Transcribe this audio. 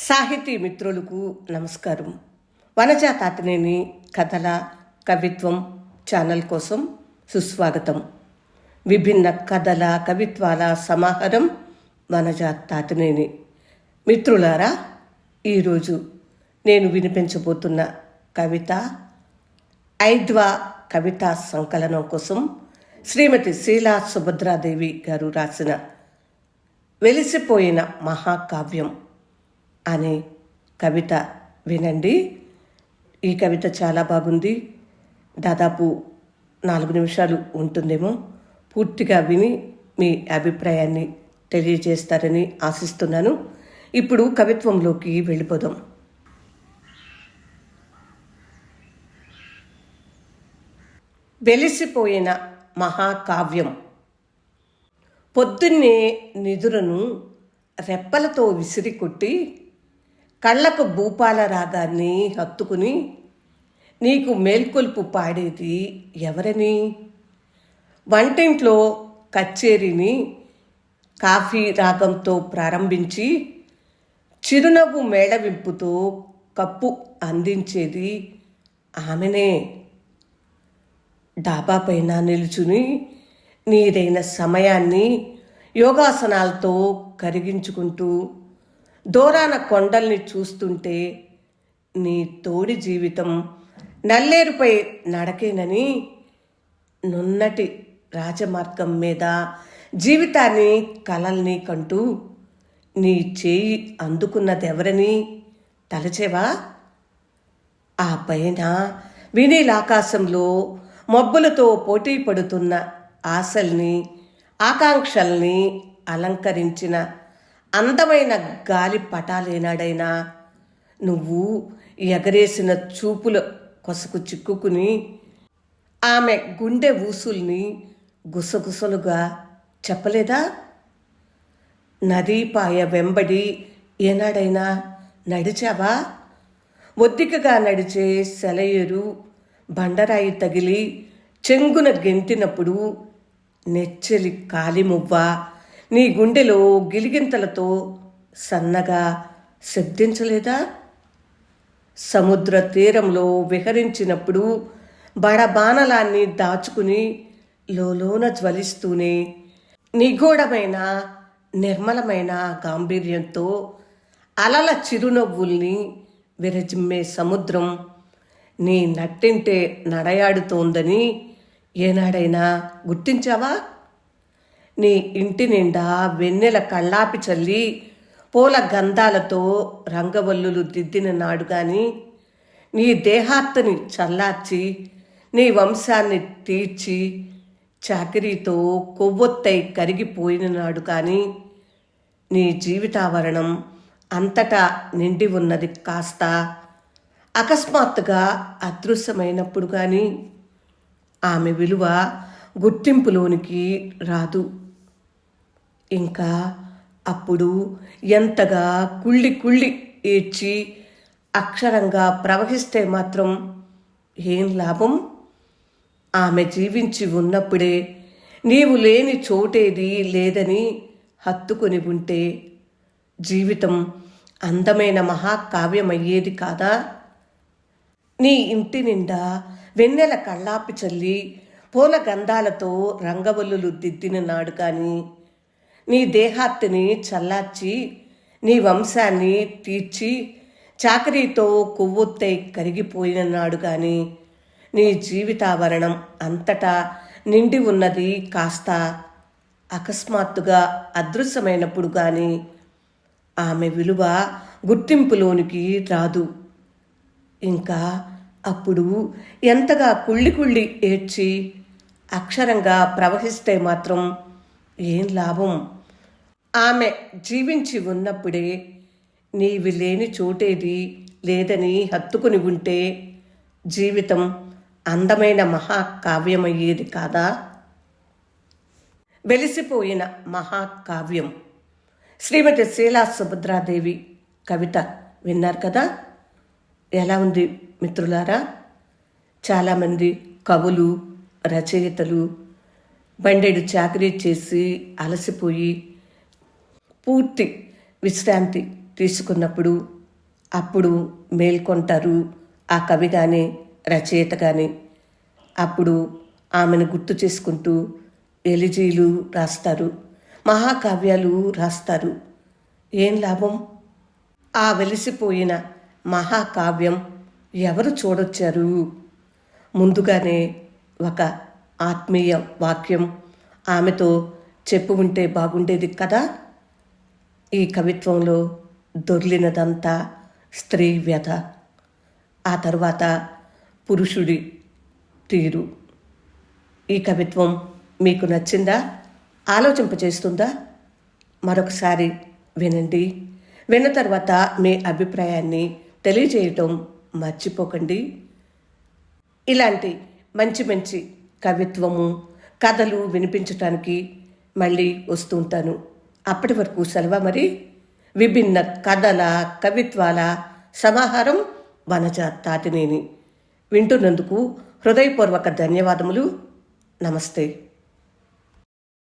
సాహితీ మిత్రులకు నమస్కారం. వనజ తాతినేని కథల కవిత్వం ఛానల్ కోసం సుస్వాగతం. విభిన్న కథల కవిత్వాల సమాహారం వనజ తాతనేని మిత్రులారా ఈరోజు నేను వినిపించబోతున్న కవిత ఐద్వా కవితా సంకలనం కోసం శ్రీమతి శీలా సుభద్రాదేవి గారు రాసిన వెలిసిపోయిన మహాకావ్యం. అనే కవిత వినండి. ఈ కవిత చాలా బాగుంది. దాదాపు నాలుగు నిమిషాలు ఉంటుందేమో. పూర్తిగా విని మీ అభిప్రాయాన్ని తెలియజేస్తారని ఆశిస్తున్నాను. ఇప్పుడు కవిత్వంలోకి వెళ్ళిపోదాం. వెలిసిపోయిన మహాకావ్యం. పొద్దున్నే నిదురను రెప్పలతో విసిరికొట్టి కళ్ళకు భూపాల రాగాన్ని హత్తుకుని నీకు మేల్కొల్పు పాడేది ఎవరని? వంటింట్లో కచ్చేరిని కాఫీ రాగంతో ప్రారంభించి చిరునవ్వు మేళవింపుతో కప్పు అందించేది ఆమెనే. డాబా పైన నిలుచుని నీదైన సమయాన్ని యోగాసనాలతో కరిగించుకుంటూ దూరాన కొండల్ని చూస్తుంటే నీ తోడి జీవితం నల్లేరుపై నడకేనని నున్నటి రాజమార్గం మీద జీవితాన్ని కలల్ని కంటూ నీ చేయి అందుకున్నదెవరని తలచేవా? ఆ పైన వినీలాకాశంలో మబ్బులతో పోటీ పడుతున్న ఆశల్ని ఆకాంక్షల్ని అలంకరించిన అందమైన గాలి పటాలేనాడైనా నువ్వు ఎగరేసిన చూపుల కొసకు చిక్కుకుని ఆమె గుండె ఊసుల్ని గుసగుసలుగా చెప్పలేదా? నదీపాయ వెంబడి ఏనాడైనా నడిచావా? ఒద్దికగా నడిచే సెలయేరు బండరాయి తగిలి చెంగున గెంతినప్పుడు నెచ్చెలి కాలిమువ్వ నీ గుండెలో గిలిగింతలతో సన్నగా శబ్దించలేదా? సముద్ర తీరంలో విహరించినప్పుడు బడబానలాన్ని దాచుకుని లోలోన జ్వలిస్తూనే నిగూఢమైన నిర్మలమైన గాంభీర్యంతో అలల చిరునవ్వుల్ని విరజిమ్మే సముద్రం నీ నట్టింటే నడయాడుతోందని ఏనాడైనా గుర్తించావా? నీ ఇంటి నిండా వెన్నెల కళ్ళాపి చల్లి పూల గంధాలతో రంగవల్లులు దిద్దిన నాడు గాని నీ దేహాత్తని చల్లార్చి నీ వంశాన్ని తీర్చి చాకరీతో కొవ్వొత్తై కరిగిపోయిన నాడు కానీ నీ జీవితావరణం అంతటా నిండి ఉన్నది కాస్త అకస్మాత్తుగా అదృశ్యమైనప్పుడు కానీ ఆమె విలువ గుర్తింపులోనికి రాదు. ఇంకా అప్పుడు ఎంతగా కుళ్ళి కుళ్ళి ఏడ్చి అక్షరంగా ప్రవహిస్తే మాత్రం ఏం లాభం? ఆమె జీవించి ఉన్నప్పుడే నీవు లేని చోటేది లేదని హత్తుకొని ఉంటే జీవితం అందమైన మహాకావ్యమయ్యేది కాదా? నీ ఇంటి నిండా వెన్నెల కళ్ళాపి చల్లి పూల గంధాలతో రంగవల్లులు దిద్దిన నాడు కానీ నీ దేహాత్తిని చల్లార్చి నీ వంశాన్ని తీర్చి చాకరీతో కొవ్వొత్తై కరిగిపోయిన నాడు కానీ నీ జీవితావరణం అంతటా నిండి ఉన్నది కాస్త అకస్మాత్తుగా అదృశ్యమైనప్పుడు కానీ ఆమె విలువ గుర్తింపులోనికి రాదు. ఇంకా అప్పుడు ఎంతగా కుళ్ళి కుళ్ళి ఏడ్చి అక్షరంగా ప్రవహిస్తే మాత్రం ఏం లాభం? ఆమె జీవించి ఉన్నప్పుడే నీవి లేని చోటేది లేదని హత్తుకుని ఉంటే జీవితం అందమైన మహాకావ్యమయ్యేది కాదా? వెలిసిపోయిన మహాకావ్యం. శ్రీమతి శీలా సుభద్రాదేవి కవిత విన్నారు కదా? ఎలా ఉంది మిత్రులారా? చాలామంది కవులు రచయితలు బండెడు చాకరీ చేసి అలసిపోయి పూర్తి విశ్రాంతి తీసుకున్నప్పుడు అప్పుడు మేల్కొంటారు ఆ కవి కానీ రచయిత కానీ అప్పుడు ఆమెను గుర్తు చేసుకుంటూ ఎలిజీలు రాస్తారు మహాకావ్యాలు రాస్తారు. ఏం లాభం? ఆ వెలిసిపోయిన మహాకావ్యం ఎవరు చూడొచ్చారు? ముందుగానే ఒక ఆత్మీయ వాక్యం ఆమెతో చెప్పు ఉంటే బాగుండేది కదా? ఈ కవిత్వంలో దొర్లినదంతా స్త్రీ వ్యధ. ఆ తర్వాత పురుషుడి తీరు. ఈ కవిత్వం మీకు నచ్చిందా? ఆలోచింపచేస్తుందా? మరొకసారి వినండి. విన్న తర్వాత మీ అభిప్రాయాన్ని తెలియజేయటం మర్చిపోకండి. ఇలాంటి మంచి మంచి కవిత్వము కథలు వినిపించటానికి మళ్ళీ వస్తుంటాను అప్పటి వరకు సెలవు మరి? విభిన్న కథల కవిత్వాల సమాహారం వనజ తాటినేని. వింటున్నందుకు హృదయపూర్వక ధన్యవాదములు. నమస్తే.